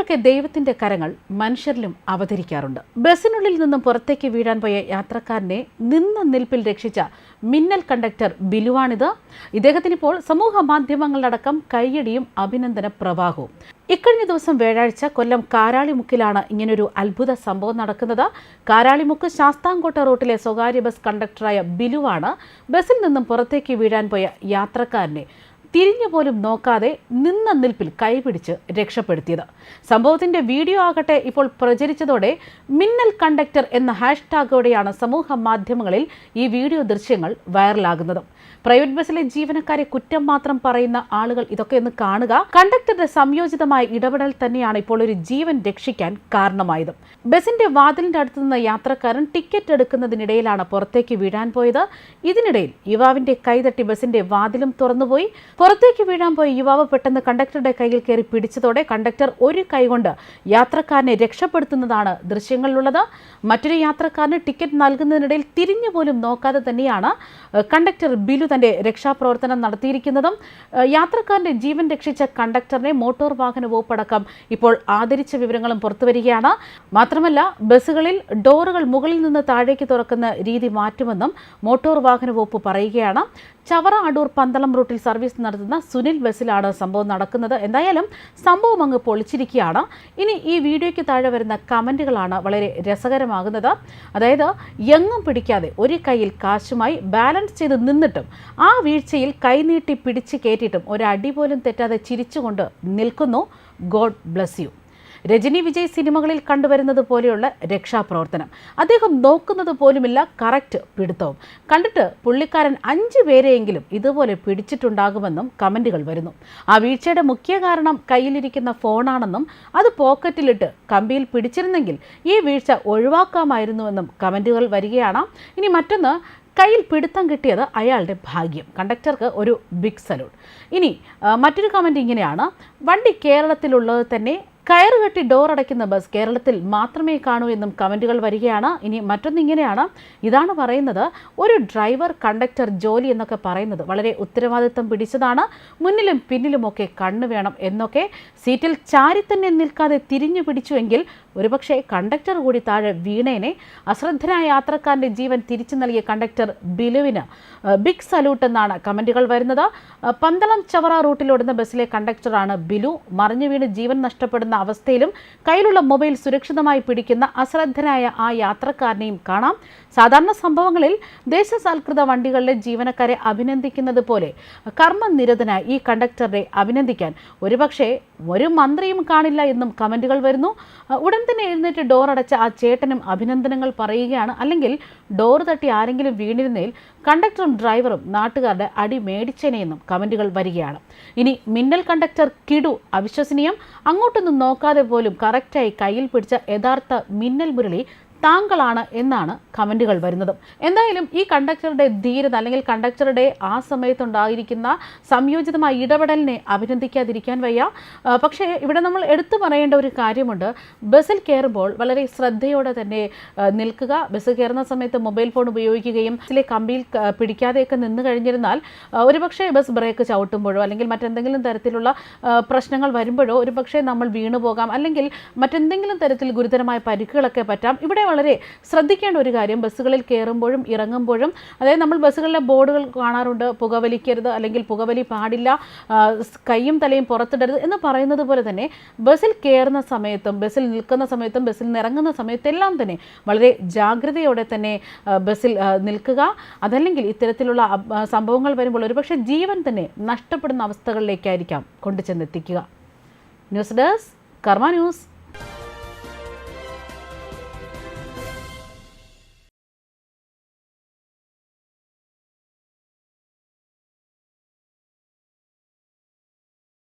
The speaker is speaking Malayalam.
ചിലപ്പോഴൊക്കെ ദൈവത്തിന്റെ കരങ്ങൾ മനുഷ്യരിലും അവതരിക്കാറുണ്ട്. ബസ്സിനുള്ളിൽ നിന്നും പുറത്തേക്ക് വീഴാൻ പോയ യാത്രക്കാരനെ നിന്ന നിൽപ്പിൽ രക്ഷിച്ച മിന്നൽ കണ്ടക്ടർ ബിലുവാണിത്. ഇദ്ദേഹത്തിനിപ്പോൾ സമൂഹ മാധ്യമങ്ങളിലടക്കം കയ്യടിയും അഭിനന്ദന പ്രവാഹവും. ഇക്കഴിഞ്ഞ ദിവസം വ്യാഴാഴ്ച കൊല്ലം കാരാളിമുക്കിലാണ് ഇങ്ങനൊരു അത്ഭുത സംഭവം നടക്കുന്നത്. കാരാളിമുക്ക് ശാസ്താംകോട്ട റൂട്ടിലെ സ്വകാര്യ ബസ് കണ്ടക്ടറായ ബിലുവാണ് ബസ്സിൽ നിന്നും പുറത്തേക്ക് വീഴാൻ പോയ യാത്രക്കാരനെ തിരിഞ്ഞു പോലും നോക്കാതെ നിന്ന നിൽപ്പിൽ കൈപിടിച്ച് രക്ഷപ്പെടുത്തിയത്. സംഭവത്തിന്റെ വീഡിയോ ആകട്ടെ ഇപ്പോൾ പ്രചരിച്ചതോടെ മിന്നൽ കണ്ടക്ടർ എന്ന ഹാഷ്ടാഗോടെയാണ് സമൂഹ മാധ്യമങ്ങളിൽ ഈ വീഡിയോ ദൃശ്യങ്ങൾ വൈറലാകുന്നത്. പ്രൈവറ്റ് ബസ്സിലെ ജീവനക്കാരെ കുറ്റം മാത്രം പറയുന്ന ആളുകൾ ഇതൊക്കെ ഒന്ന് കാണുക. കണ്ടക്ടറുടെ സംയോജിതമായ ഇടപെടൽ തന്നെയാണ് ഇപ്പോൾ ഒരു ജീവൻ രക്ഷിക്കാൻ കാരണമായത്. ബസിന്റെ വാതിലിന്റെ അടുത്ത് നിന്ന് യാത്രക്കാരൻ ടിക്കറ്റ് എടുക്കുന്നതിനിടയിലാണ് പുറത്തേക്ക് വീഴാൻ പോയത്. ഇതിനിടയിൽ യുവാവിന്റെ കൈതട്ടി ബസിന്റെ വാതിലും തുറന്നുപോയി. പുറത്തേക്ക് വീഴാൻ പോയ യുവാവ് പെട്ടെന്ന് കണ്ടക്ടറുടെ കയ്യിൽ കയറി പിടിച്ചതോടെ കണ്ടക്ടർ ഒരു കൈകൊണ്ട് യാത്രക്കാരനെ രക്ഷപ്പെടുത്തുന്നതാണ് ദൃശ്യങ്ങളിലുള്ളത്. മറ്റൊരു യാത്രക്കാരന് ടിക്കറ്റ് നൽകുന്നതിനിടയിൽ തിരിഞ്ഞു പോലും നോക്കാതെ തന്നെയാണ് കണ്ടക്ടർ ബിലു തന്റെ രക്ഷാപ്രവർത്തനം നടത്തിയിരിക്കുന്നതും. യാത്രക്കാരന്റെ ജീവൻ രക്ഷിച്ച കണ്ടക്ടറിനെ മോട്ടോർ വാഹന വകുപ്പടക്കം ഇപ്പോൾ ആദരിച്ച വിവരങ്ങളും പുറത്തുവരികയാണ് മാത്രമല്ല ബസ്സുകളിൽ ഡോറുകൾ മുകളിൽ നിന്ന് താഴേക്ക് തുറക്കുന്ന രീതി മാറ്റുമെന്നും മോട്ടോർ വാഹന വകുപ്പ് പറയുകയാണ്. ചവറ അടൂർ പന്തളം റൂട്ടിൽ സർവീസ് നടത്തുന്ന സുനിൽ ബസ്സിലാണ് സംഭവം നടക്കുന്നത്. എന്തായാലും സംഭവം അങ്ങ് പൊളിച്ചിരിക്കുകയാണ്. ഇനി ഈ വീഡിയോയ്ക്ക് താഴെ വരുന്ന കമന്റുകളാണ് വളരെ രസകരമാകുന്നത്. അതായത് എങ്ങും പിടിക്കാതെ ഒരു കയ്യിൽ കാശുമായി ബാലൻസ് ചെയ്ത് നിന്നിട്ടും ആ വീഴ്ചയിൽ കൈനീട്ടി പിടിച്ച് കയറ്റിയിട്ടും ഒരടി പോലും തെറ്റാതെ ചിരിച്ചുകൊണ്ട് നിൽക്കുന്നു. God bless you. Rajini Vijay സിനിമകളിൽ കണ്ടുവരുന്നത് പോലെയുള്ള രക്ഷാപ്രവർത്തനം. അദ്ദേഹം നോക്കുന്നത് പോലുമില്ല കറക്റ്റ് പിടുത്തവും. കണ്ടിട്ട് പുള്ളിക്കാരൻ അഞ്ച് പേരെയെങ്കിലും ഇതുപോലെ പിടിച്ചിട്ടുണ്ടാകുമെന്നും കമന്റുകൾ വരുന്നു. ആ വീഴ്ചയുടെ മുഖ്യ കാരണം കയ്യിലിരിക്കുന്ന ഫോണാണെന്നും അത് പോക്കറ്റിലിട്ട് കമ്പിയിൽ പിടിച്ചിരുന്നെങ്കിൽ ഈ വീഴ്ച ഒഴിവാക്കാമായിരുന്നുവെന്നും കമന്റുകൾ വരികയാണ്. ഇനി മറ്റൊന്ന് കയ്യിൽ പിടുത്തം കിട്ടിയത് അയാളുടെ ഭാഗ്യം. കണ്ടക്ടർക്ക് ഒരു ബിഗ് സല്യൂട്ട്. ഇനി മറ്റൊരു കമന്റ് ഇങ്ങനെയാണ്. വണ്ടി കേരളത്തിലുള്ളത് തന്നെ കയറ് കെട്ടി ഡോർ അടയ്ക്കുന്ന ബസ് കേരളത്തിൽ മാത്രമേ കാണൂ എന്നും കമന്റുകൾ വരികയാണ്. ഇനി മറ്റൊന്നിങ്ങനെയാണ് ഇതാണ് പറയുന്നത് ഒരു ഡ്രൈവർ കണ്ടക്ടർ ജോലി എന്നൊക്കെ പറയുന്നത് വളരെ ഉത്തരവാദിത്തം പിടിച്ചതാണ്. മുന്നിലും പിന്നിലുമൊക്കെ കണ്ണു വേണം എന്നൊക്കെ സീറ്റിൽ ചാരി തന്നെ നിൽക്കാതെ തിരിഞ്ഞു പിടിച്ചുവെങ്കിൽ ഒരുപക്ഷെ കണ്ടക്ടർ കൂടി താഴെ വീണേനെ. അശ്രദ്ധനായ യാത്രക്കാരന്റെ ജീവൻ തിരിച്ചു നൽകിയ കണ്ടക്ടർ ബിലുവിന്. ബിഗ് സല്യൂട്ട് എന്നാണ് കമന്റുകൾ വരുന്നത്. പന്തളം ചവറ റൂട്ടിലോടുന്ന ബസ്സിലെ കണ്ടക്ടറാണ് ബിലു. മറിഞ്ഞു വീണ് ജീവൻ നഷ്ടപ്പെടുന്ന അവസ്ഥയിലും കയ്യിലുള്ള മൊബൈൽ സുരക്ഷിതമായി പിടിക്കുന്ന അശ്രദ്ധനായ ആ യാത്രക്കാരനെയും കാണാം. സാധാരണ സംഭവങ്ങളിൽ ദേശസാൽകൃത വണ്ടികളിലെ ജീവനക്കാരെ അഭിനന്ദിക്കുന്നത് പോലെ കർമ്മനിരതനായ ഈ കണ്ടക്ടറെ അഭിനന്ദിക്കാൻ ഒരുപക്ഷെ ഒരു മന്ത്രിയും കാണില്ല എന്നും കമന്റുകൾ വരുന്നു. ഉടൻ തന്നെ എഴുന്നേറ്റ് ഡോർ അടച്ച ആ ചേട്ടനും അഭിനന്ദനങ്ങൾ പറയുകയാണ്. അല്ലെങ്കിൽ ഡോർ തട്ടി ആരെങ്കിലും വീണിരുന്നതിൽ കണ്ടക്ടറും ഡ്രൈവറും നാട്ടുകാരുടെ അടി മേടിച്ചേനെയെന്നും കമന്റുകൾ വരികയാണ്. ഇനി മിന്നൽ കണ്ടക്ടർ കിടു അവിശ്വസനീയം. അങ്ങോട്ടൊന്നും നോക്കാതെ പോലും കറക്റ്റായി കയ്യിൽ പിടിച്ച യഥാർത്ഥ മിന്നൽ മുരളി താങ്കളാണ് എന്നാണ് കമന്റുകൾ വരുന്നത്. എന്തായാലും ഈ കണ്ടക്ടറുടെ ധീരത അല്ലെങ്കിൽ കണ്ടക്ടറുടെ ആ സമയത്തുണ്ടായിരിക്കുന്ന സംയോജിതമായ ഇടപെടലിനെ അഭിനന്ദിക്കാതിരിക്കാൻ വയ്യ. പക്ഷേ ഇവിടെ നമ്മൾ എടുത്തു പറയേണ്ട ഒരു കാര്യമുണ്ട്. ബസ്സിൽ കയറുമ്പോൾ വളരെ ശ്രദ്ധയോടെ തന്നെ നിൽക്കുക. ബസ് കയറുന്ന സമയത്ത് മൊബൈൽ ഫോൺ ഉപയോഗിക്കുകയും ബസ്സിലെ കമ്പിയിൽ പിടിക്കാതെയൊക്കെ നിന്ന് കഴിഞ്ഞിരുന്നാൽ ഒരുപക്ഷെ ബസ് ബ്രേക്ക് ചവിട്ടുമ്പോഴോ അല്ലെങ്കിൽ മറ്റെന്തെങ്കിലും തരത്തിലുള്ള പ്രശ്നങ്ങൾ വരുമ്പോഴോ ഒരുപക്ഷെ നമ്മൾ വീണു പോകാം അല്ലെങ്കിൽ മറ്റെന്തെങ്കിലും തരത്തിൽ ഗുരുതരമായ പരിക്കുകളൊക്കെ പറ്റാം. ഇവിടെ വളരെ ശ്രദ്ധിക്കേണ്ട ഒരു കാര്യം. ബസ്സുകളിൽ കയറുമ്പോഴും ഇറങ്ങുമ്പോഴും അതായത് നമ്മൾ ബസ്സുകളിലെ ബോർഡുകൾ കാണാറുണ്ട്. പുകവലിക്കരുത് അല്ലെങ്കിൽ പുകവലി പാടില്ല കൈയും തലയും പുറത്തിടരുത് എന്ന് പറയുന്നത് പോലെ തന്നെ ബസ്സിൽ കയറുന്ന സമയത്തും ബസ്സിൽ നിൽക്കുന്ന സമയത്തും ബസ്സിൽ ഇറങ്ങുന്ന സമയത്തെല്ലാം തന്നെ വളരെ ജാഗ്രതയോടെ തന്നെ ബസ്സിൽ നിൽക്കുക. അതല്ലെങ്കിൽ ഇത്തരത്തിലുള്ള സംഭവങ്ങൾ വരുമ്പോൾ ഒരുപക്ഷെ ജീവൻ തന്നെ നഷ്ടപ്പെടുന്ന അവസ്ഥകളിലേക്കായിരിക്കാം കൊണ്ടുചെന്നെത്തിക്കുക. News desk Karma news.